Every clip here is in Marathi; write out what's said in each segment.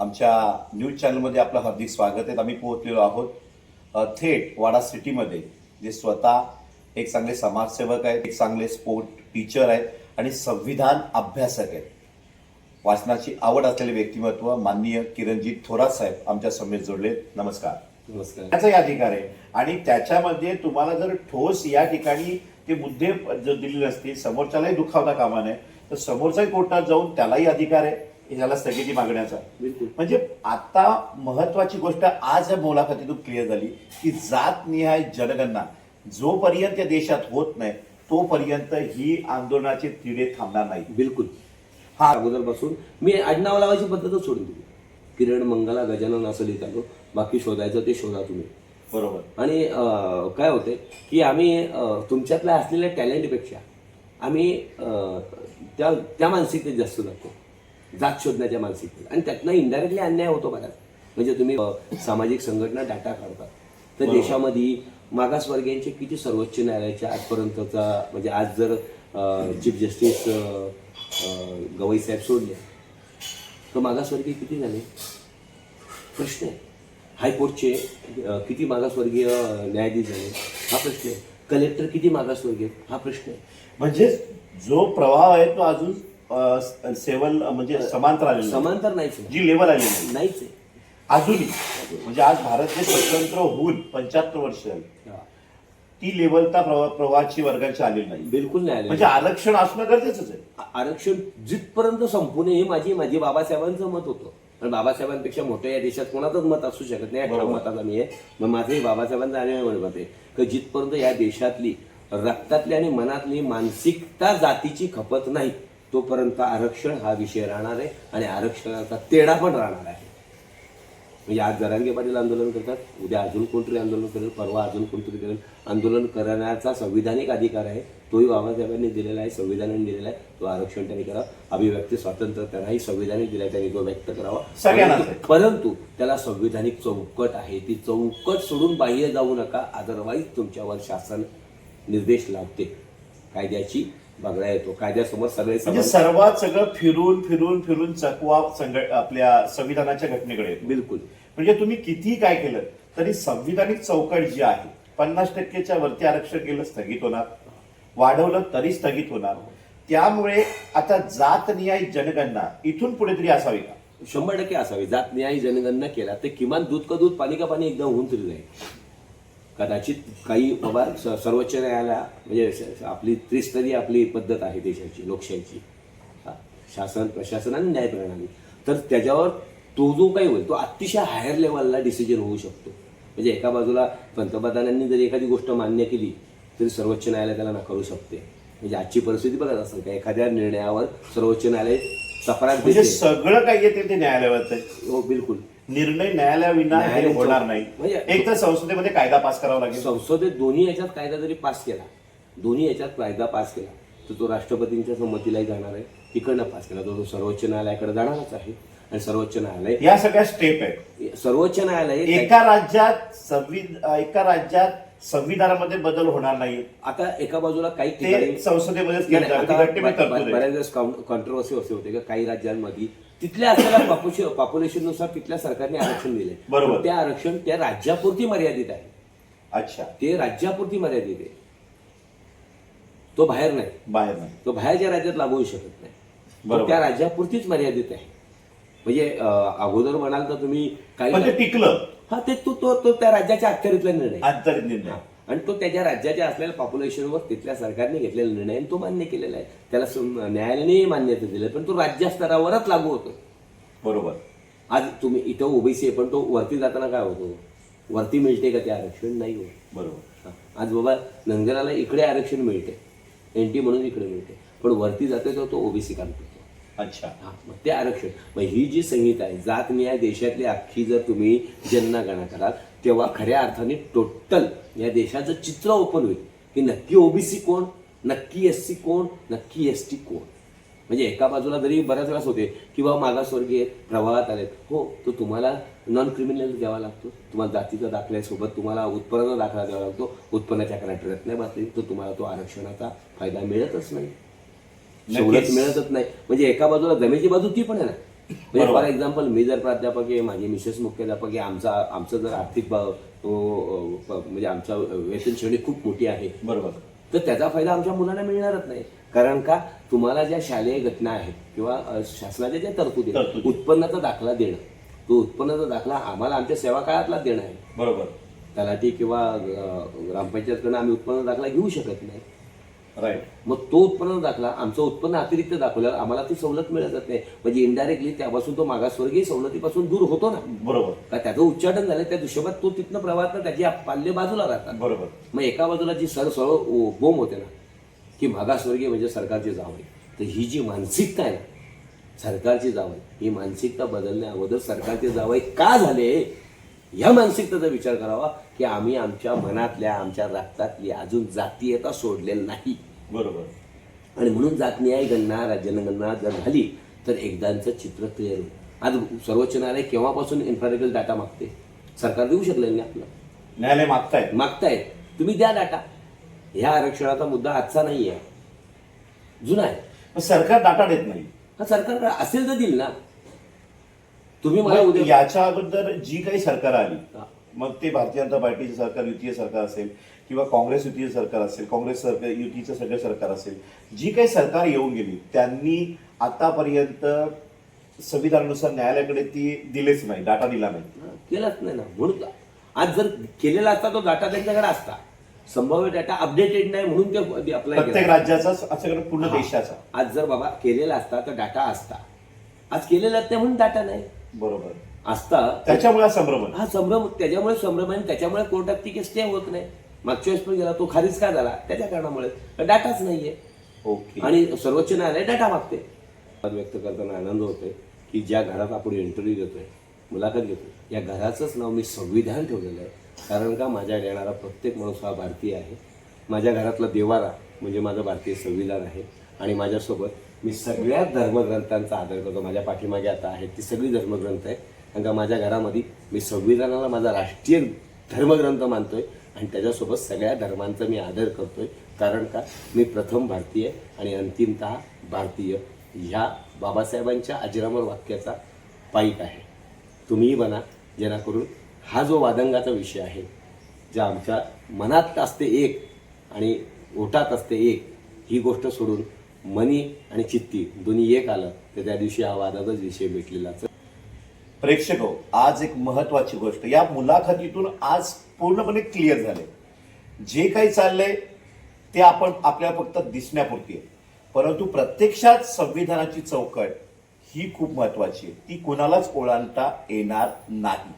आमच्या न्यूज चॅनलमध्ये आपलं हार्दिक स्वागत आहे. आम्ही पोहोचलेलो आहोत थेट वाडा सिटीमध्ये जे स्वतः एक चांगले समाजसेवक आहेत एक चांगले स्पोर्ट टीचर आहेत आणि संविधान अभ्यासक आहेत. वाचनाची आवड असलेले व्यक्तिमत्व माननीय किरणजी थोरात साहेब आमच्या समेत जोडले नमस्कार. नमस्कार. त्याचाही अधिकार आहे. आणि त्याच्यामध्ये तुम्हाला जर ठोस या ठिकाणी ते मुद्दे जर दिले नसतील समोरच्यालाही दुखावता कामा नये तर समोरचाही कोर्टात जाऊन त्यालाही अधिकार आहे. याला स्थगिती मागण्याचा. बिलकुल. म्हणजे आता महत्वाची गोष्ट आज या मुलाखतीतून क्लिअर झाली की जात निहाय जनगणना. जोपर्यंत या देशात होत नाही तोपर्यंत ही आंदोलनाचे तिढे थांबणार नाही. बिलकुल. हा. अगोदरपासून मी आडनाव लावायची पद्धतच सोडून दिली. किरण मंगला गजानन असं लिहित आलो बाकी शोधायचं ते शोधा तुम्ही. बरोबर. आणि काय होते की आम्ही तुमच्यातल्या असलेल्या टॅलेंटपेक्षा आम्ही त्या त्या मानसिकतेत जास्त जातो. जात शोधण्याच्या मानसिकतेत. आणि त्यातनं इनडायरेक्टली अन्याय होतो बऱ्याच. म्हणजे तुम्ही सामाजिक संघटना डाटा काढता तर. देशामध्ये मागासवर्गीयांचे किती सर्वोच्च न्यायालयाच्या आजपर्यंतचा म्हणजे आज जर चीफ जस्टिस गवई साहेब सोडले तर मागासवर्गीय किती झाले? प्रश्न आहे. हायकोर्टचे किती मागासवर्गीय न्यायाधीश झाले? हा प्रश्न आहे. कलेक्टर किती मागासवर्गीय? हा प्रश्न आहे. म्हणजे जो प्रवाह आहे तो अजून सेवन म्हणजे समांतर आलेला नाही. समांतर नाहीच आहे. जी लेवल आलेली नाही. नाहीच आहे. अजूनही म्हणजे आज भारत हे स्वतंत्र होऊन पंच्याहत्तर वर्ष झाली. हा. ती लेवलता प्रवा- प्रवाहाची वर्गाची आलेली नाही. बिलकुल नाही म्हणजे आले आरक्षण असणं गरजेचंच आहे. आरक्षण जिथपर्यंत संपू नये हे माझी माझी बाबासाहेबांचं मत होतं. आणि बाबासाहेबांपेक्षा मोठं या देशात कोणाचंच मत असू शकत नाही. बरोबर. या मताचा मी आहे. मग माझंही बाबासाहेबांचं आणि मत आहे की जिथपर्यंत या देशातली रक्तातली आणि मनातली मानसिकता जातीची खपत नाही तोपर्यंत आरक्षण हा विषय राहणार आहे आणि आरक्षणाचा तेढा पण राहणार आहे. म्हणजे आज जरांगे पाटील आंदोलन करतात उद्या अजून कोणतरी आंदोलन करेल परवा अजून कोणतरी करेल. आंदोलन करण्याचा संविधानिक अधिकार आहे तोही बाबासाहेबांनी दिलेला आहे संविधानाने दिलेला आहे. तो आरक्षण त्यांनी करावं. अभिव्यक्ती स्वातंत्र्य त्यांनाही संविधानिक दिलाय त्यांनी तो व्यक्त करावा. परंतु त्याला संविधानिक चौकट आहे. ती चौकट सोडून बाह्य जाऊ नका अदरवाईज तुमच्यावर शासन निर्देश लावते. कायद्याची बघता येतो. कायद्यासमोर सगळे म्हणजे सर्वात सगळं फिरून फिरून फिरून चकवा संघ- आपल्या संविधानाच्या घटनेकडे येतो. बिलकुल. म्हणजे तुम्ही कितीही काय केलं तरी संविधानिक चौकट जी आहे पन्नास टक्केच्या वरती आरक्षण केलं स्थगित होणार. वाढवलं तरी स्थगित होणार. त्यामुळे आता जातनिहाय जनगणना इथून पुढे तरी असावी का? शंभर टक्के असावी. जात न्याय जनगणना केला तर किमान दूध का दूध पाणी का पाणी एकदा होऊन तरी जाईल. कदाचित काही बाबा स- सर्वोच्च न्यायालया म्हणजे आपली त्रिस्तरीय आपली पद्धत आहे देशाची लोकशाहीची. शासन प्रशासन आणि न्यायप्रणाली तर त्याच्यावर तो जो काही होईल तो अतिशय हायर लेवलला डिसिजन होऊ शकतो. म्हणजे एका बाजूला पंतप्रधानांनी जरी एखादी गोष्ट मान्य केली तरी सर्वोच्च न्यायालय त्याला नाकारू शकते. म्हणजे आजची परिस्थिती बघत असेल का एखाद्या निर्णयावर सर्वोच्च न्यायालय म्हणजे सगळं काही येते ते न्यायालयावर. हो बिलकुल. निर्णय न्यायालयाविना हे न्यायालय होणार नाही. म्हणजे- एक तर संसदेमध्ये कायदा पास करावा लागेल. संसदेत दोन्ही याच्यात कायदा जरी पास केला दोन्ही याच्यात कायदा पास केला तर तो राष्ट्रपतींच्या संमतीलाही जाणार आहे. तिकडनं पास केला. तो तो सर्वोच्च न्यायालयाकडे जाणारच आहे. आणि सर्वोच्च न्यायालय या सगळ्या स्टेप आहेत. सर्वोच्च न्यायालय एका राज्यात संविध एका राज्यात संविधानामध्ये बदल होणार नाही. आता एका बाजूला काही ठिकाणी ते संसदेमध्येच नाही, केलं नाही, जातं. आता ती घटनेमध्ये तरतूद आहे. बऱ्याच वेळेस कॉन्ट्रोवर्सी असे होते का काही राज्यांमध्ये तिथल्या असलेल्या पॉप्युलेशननुसार तिथल्या सरकारने आरक्षण दिले बरोबर. ते आरक्षण त्या राज्यापुरती मर्यादित आहे. अच्छा. ते राज्यापुरती मर्यादित आहे. तो बाहेर नाही. बाहेर नाही. तो बाहेरच्या राज्यात लागू होऊ शकत नाही. तो बरोबर. त्या राज्यापुरतीच मर्यादित आहे. म्हणजे अगोदर म्हणाल तर तुम्ही काही टिकलं. हा ते तो तो तो त्या राज्याच्या अखत्यारीतला निर्णय. निर्णय. आणि तो त्याच्या राज्याच्या असलेल्या पॉप्युलेशनवर तिथल्या सरकारने घेतलेला निर्णय आणि तो मान्य केलेला आहे. त्याला न्यायालयाने मान्यता दिली पण तो राज्य स्तरावरच लागू होतो बरोबर. आज तुम्ही इथं ओबीसी आहे पण तो वरती जाताना काय होतो? वरती मिळते का ते आरक्षण? नाही होत. बरोबर. हा. आज बाबा नंदराला इकडे आरक्षण मिळते. एन टी म्हणून इकडे मिळते. पण वरती जातोय तो तो ओबीसी काम करतो अच्छा. हा, मग ते आरक्षण. मग ही जी संहिता आहे जात न्याय देशातली अख्खी जर तुम्ही जनगणना कराल तेव्हा खऱ्या अर्थाने टोटल या देशाचं चित्र ओपन होईल. की नक्की ओबीसी कोण? नक्की एस सी कोण? नक्की एस टी कोण? म्हणजे एका बाजूला जरी बऱ्याच वेळास होते की बाबा मागासवर्गीय प्रभावात आलेत. हो तो तुम्हाला नॉन क्रिमिनल द्यावा लागतो. तुम्हाला जातीचा दाखल्यासोबत तुम्हाला उत्पन्न दाखला द्यावा लागतो. उत्पन्नाच्या कॅरेक्टरात नाही बसली तर तुम्हाला तो आरक्षणाचा फायदा मिळतच नाही. सवलत. मिळतच नाही. म्हणजे एका बाजूला जमेची बाजू ती पण आहे ना. म्हणजे. फॉर एक्झाम्पल मी जर प्राध्यापक आहे माझी मिसेस मुख्याध्यापक आहे आमचा आमचं जर आर्थिक म्हणजे आमच्या वेतन श्रेणी खूप मोठी आहे. बरोबर. तर त्याचा फायदा आमच्या मुलांना मिळणारच नाही. कारण का? तुम्हाला ज्या शालेय घटना आहेत किंवा शासनाच्या ज्या तरतुदी. उत्पन्नाचा दाखला देणं. तो उत्पन्नाचा दाखला आम्हाला आमच्या सेवा काळातला देणं आहे. बरोबर. तलाठी किंवा ग्रामपंचायतकडनं आम्ही उत्पन्न दाखला घेऊ शकत नाही. राईट मग तो उत्पन्न दाखला आमचं उत्पन्न अतिरिक्त दाखवल्यावर आम्हाला ती सवलत मिळत नाही. म्हणजे इनडायरेक्टली त्यापासून तो मागासवर्गीय सवलतीपासून दूर होतो ना. बरोबर. का त्याचं उच्चाटन झालं त्या हिशोबात तो तिथनं प्रवाहात त्याची पाल्य बाजूला राहतात. बरोबर. मग एका बाजूला जी सर सरळ ओ- बोंब होते ना की मागासवर्गीय म्हणजे सरकारची जाव आहे. तर ही जी मानसिकता आहे ना सरकारची जाव आहे. ही मानसिकता बदलण्या अगोदर सरकारचे जावई का झाले? या मानसिकतेचा विचार करावा. की आम्ही आमच्या मनातल्या आमच्या रक्तातली अजून जातीयता सोडलेली नाही. बरोबर. आणि म्हणून जात न्याय गणना राज्यगणना जर झाली तर एकदांचं चित्र क्लिअर होईल. आज सर्वोच्च न्यायालय केव्हापासून इन्फ्रारेगल डाटा मागते? सरकार देऊ शकलेलं नाही आपलं. न्यायालय मागतायत. मागतायत. तुम्ही द्या डाटा ह्या आरक्षणाचा मुद्दा आजचा नाही आहे. जुना आहे. सरकार डाटा देत नाही. हा सरकार असेल तर देईल ना. तुम्ही मला उद्या याच्या अगोदर जी काही सरकार आली. मग ते भारतीय जनता पार्टीचे सरकार युतीय सरकार असेल किंवा काँग्रेस युतीय सरकार असेल काँग्रेस सरकार युतीचं सगळं सरकार असेल जी काही सरकार येऊन गेली त्यांनी आतापर्यंत संविधानानुसार न्यायालयाकडे ती दिलेच नाही डाटा दिला नाही. केलाच नाही ना. म्हणून आज जर केलेला असता तो डाटा त्यांच्याकडे असता. संभाव्य डाटा अपडेटेड नाही म्हणून ते अप्लाय प्रत्येक राज्याचा असं पूर्ण देशाचा. आज जर बाबा केलेला असता तर डाटा असता. आज केलेला नाही म्हणून डाटा नाही. बरोबर. असता त्याच्यामुळे संभ्रम आहे. हा संभ्रम त्याच्यामुळे संभ्रम आणि त्याच्यामुळे कोर्टात ती केस स्टे होत नाही. मागच्या वेळेस पण गेला तो खारीज का झाला? त्याच्या कारणामुळे. डाटाच नाहीये. ओके. आणि सर्वोच्च न्यायालय डाटा मागते. मत व्यक्त करताना आनंद होतोय की ज्या घरात आपण इंटरव्ह्यू देतोय मुलाखत घेतोय या घराचंच नाव मी संविधान ठेवलेलं आहे. कारण का? माझ्या येणारा प्रत्येक माणूस हा भारतीय आहे. माझ्या घरातला देवारा म्हणजे माझं भारतीय संविधान आहे. आणि माझ्यासोबत मी सगळ्या धर्मग्रंथांचा आदर करतो. माझ्या पाठीमागे आता आहेत ती सगळी धर्मग्रंथ आहेत कारण का माझ्या घरामध्ये मी संविधानाला माझा राष्ट्रीय धर्मग्रंथ मानतोय आणि त्याच्यासोबत सगळ्या धर्मांचा मी आदर करतोय. कारण का मी प्रथम भारतीय आणि अंतिमतः भारतीय. ह्या बाबासाहेबांच्या अजरामर वाक्याचा पाईक आहे. तुम्हीही बना जेणेकरून हा जो वादंगाचा विषय आहे ज्या आमच्या मनात असते एक आणि ओठात असते एक ही गोष्ट सोडून मनी आणि चित्ती दोन्ही एक आलं तर त्या दिवशी हा वादाचाच विषय भेटलेलाच. प्रेक्षक हो, आज एक महत्वाची गोष्ट. या मुलाखतीतून आज पूर्णपणे क्लिअर झाले. जे काही चाललंय ते आपण आपल्या फक्त दिसण्यापुरती आहे. परंतु प्रत्यक्षात संविधानाची चौकट ही खूप महत्वाची आहे. ती कुणालाच ओळांता येणार नाही.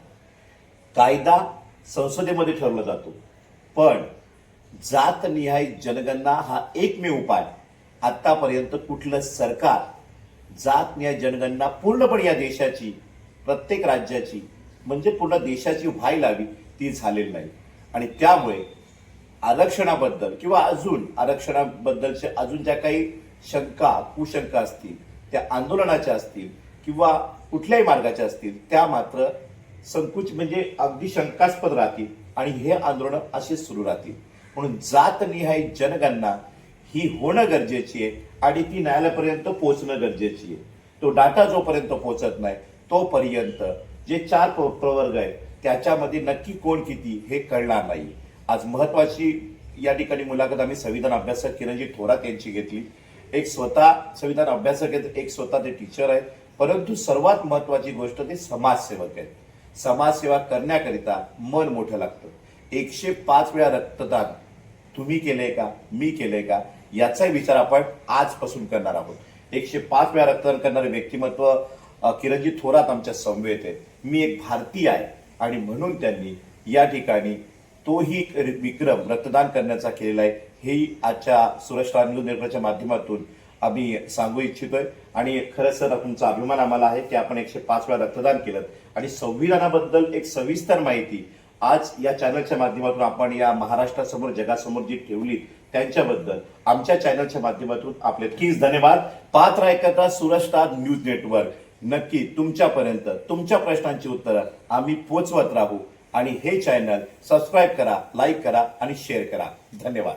कायदा संसदेमध्ये ठरवला जातो. पण जातनिहाय जनगणना हा एकमेव उपाय. आतापर्यंत कुठलं सरकार जातनिहाय जनगणना पूर्णपणे या देशाची प्रत्येक राज्याची म्हणजे पूर्ण देशाची व्हायला हवी ती झालेली नाही. आणि त्यामुळे आरक्षणाबद्दल किंवा अजून आरक्षणाबद्दलच्या अजून ज्या काही शंका कुशंका असतील त्या आंदोलनाच्या असतील किंवा कुठल्याही मार्गाच्या असतील त्या मात्र संकुच म्हणजे अगदी शंकास्पद राहतील आणि हे आंदोलन असेच सुरू राहतील. म्हणून जातनिहाय जनगणना ही होणं गरजेची आहे आणि ती न्यायालयापर्यंत पोहोचणं गरजेची आहे. तो डाटा जोपर्यंत पोहोचत नाही तोपर्यंत जे चार प्रवर्ग आहेत त्याच्यामध्ये नक्की कोण किती हे कळणार नाही. आज महत्वाची या ठिकाणी मुलाखत आम्ही संविधान अभ्यासक किरणजी थोरात यांची घेतली. एक स्वतः संविधान अभ्यासक आहेत एक स्वतः ते टीचर आहेत. परंतु सर्वात महत्वाची गोष्ट ते समाजसेवक आहेत. समाजसेवा करण्याकरिता मन मोठं लागतं. एकशे पाच वेळा रक्तदान तुम्ही केलंय का मी केलंय का याचाही विचार आपण आजपासून करणार आहोत. एकशे पाच वेळा रक्तदान करणारे व्यक्तिमत्व किरणजी थोरात आमच्या समवेत आहेत मी एक भारतीय आहे. आणि म्हणून त्यांनी या ठिकाणी तोही विक्रम रक्तदान करण्याचा केलेला आहे. हेही आजच्या सुरक्षा न्यूज माध्यमातून आम्ही सांगू इच्छितोय. आणि खरंच सर तुमचा अभिमान आम्हाला आहे की आपण एकशे पाच वेळा रक्तदान केलं. आणि संविधानाबद्दल एक सविस्तर माहिती आज या चॅनलच्या माध्यमातून आपण या महाराष्ट्रासमोर जगासमोर जी ठेवली त्यांच्याबद्दल आमच्या चॅनलच्या माध्यमातून आपले नक्कीच धन्यवाद. पात्र ऐकता सुरस्टार न्यूज नेटवर्क. नक्की तुमच्यापर्यंत तुमच्या प्रश्नांची उत्तरं आम्ही पोचवत राहू. आणि हे चॅनल सबस्क्राईब करा लाईक करा आणि शेअर करा. धन्यवाद.